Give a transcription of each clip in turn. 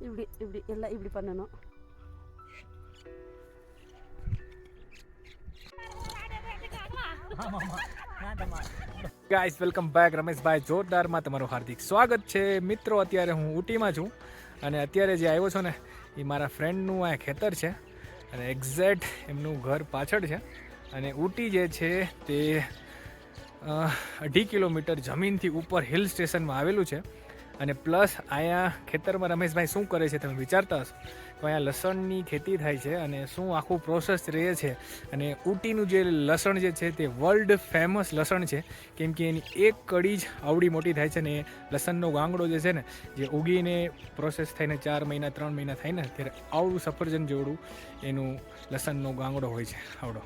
இப்படி இப்படி எல்லாம் இப்படி பண்ணணும் ગાઈસ વેલકમ બેક રમેશભાઈ જોરદારમાં તમારું હાર્દિક સ્વાગત છે મિત્રો અત્યારે હું ઊટીમાં છું અને અત્યારે જે આવ્યો છું ને એ મારા ફ્રેન્ડનું આ ખેતર છે અને એક્ઝેક્ટ એમનું ઘર પાછળ છે અને ઊટી જે છે તે અ, અઢી કિલોમીટર જમીનથી ઉપર હિલ સ્ટેશનમાં આવેલું છે અને પ્લસ અહીંયા ખેતરમાં રમેશભાઈ શું કરે છે તમે વિચારતા હશો? તો અહીંયા લસણની ખેતી થાય છે અને શું આખું પ્રોસેસ રહે છે? અને ઊટીનું જે લસણ જે છે તે વર્લ્ડ ફેમસ લસણ છે. કેમ કે એની એક કડી જ આવડી મોટી થાય છે ને એ લસણનો ગાંગડો જે છે ને, જે ઉગીને પ્રોસેસ થઈને ચાર મહિના, ત્રણ મહિના થાય ને, ત્યારે આવડું સફરજન જેવડું એનું લસણનો ગાંગડો હોય છે, આવડો.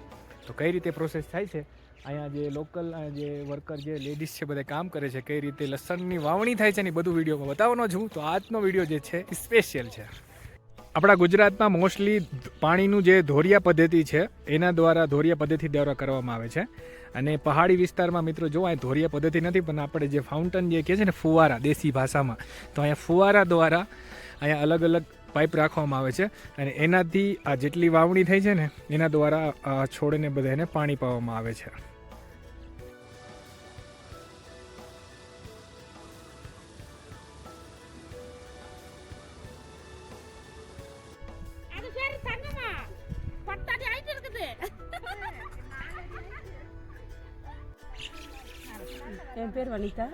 તો કઈ રીતે પ્રોસેસ થાય છે? અહીંયા જે લોકલ જે વર્કર જે લેડીઝ છે, બધા કામ કરે છે, કઈ રીતે લસણની વાવણી થાય છે ને બધું વિડીયોમાં બતાવવાનો છું તો આજનો વીડિયો જે છે, એ સ્પેશિયલ છે. આપણા ગુજરાતમાં મોસ્ટલી પાણીનું જે ધોરિયા પદ્ધતિ છે, એના દ્વારા ધોરિયા પદ્ધતિ દ્વારા કરવામાં આવે છે. અને પહાડી વિસ્તારમાં મિત્રો જો અહીંયા ધોરિયા પદ્ધતિ નથી, પણ આપણે જે ફાઉન્ટન જે કહે છે ને, ફુવારા, દેશી ભાષામાં, તો અહીંયા ફુવારા દ્વારા અહીંયા અલગ અલગ પાઇપ રાખવામાં આવે છે. અને એનાથી આ જેટલી વાવણી થઈ છે ને, એના દ્વારા છોડને બધાને પાણી પાવામાં આવે છે. என் பேர் வனிதா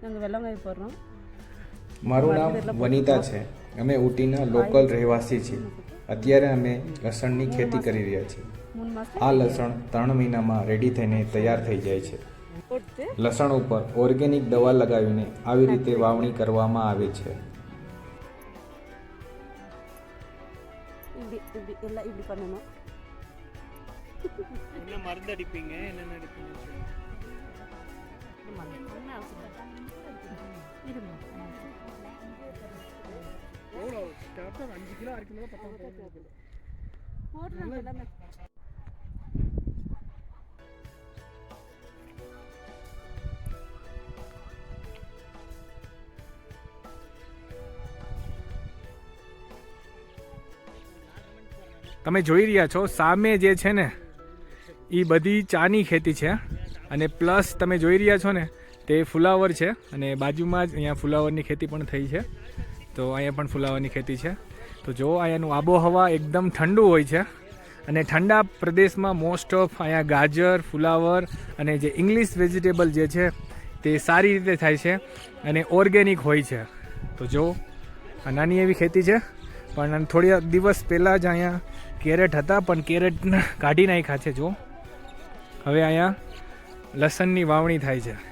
நாங்கள் வெள்ளங்காய் போடுறோம் મારું નામ વનિતા છે અમે ઊટીના લોકલ રહેવાસી છીએ અત્યારે અમે લસણની ખેતી કરી રહ્યા છીએ மூணு மாதம் આ લસણ ત્રણ મહિનામાં રેડી થઈને તૈયાર થઈ જાય છે போட்டு લસણ ઉપર ઓર્ગેનિક દવા લગાવીને આવી રીતે વાવણી કરવામાં આવે છે இப்படி இப்படி எல்லாம் இப்படி 만든 강나우스입니다. 이름이 તમે જોઈ રહ્યા છો, સામે જે છે ને એ બધી ચાની ખેતી છે અને પ્લસ તમે જોઈ રહ્યા છો ને, તે ફુલાવર છે અને બાજુમાં જ અહીંયા ફુલાવરની ખેતી પણ થઈ છે. તો અહીંયા પણ ફુલાવરની ખેતી છે. તો જો અહીંયાનું આબોહવા એકદમ ઠંડુ હોય છે અને ઠંડા પ્રદેશમાં મોસ્ટ ઓફ અહીંયા ગાજર, ફુલાવર અને જે ઇંગ્લિશ વેજીટેબલ જે છે તે સારી રીતે થાય છે અને ઓર્ગેનિક હોય છે. તો જો, આ નાની એવી ખેતી છે, પણ થોડી દિવસ પહેલાં જ અહીંયા કેરેટ હતા, પણ કેરેટ કાઢી નાખ્યા છે, જો. હવે અહીંયા લસણની વાવણી થાય છે.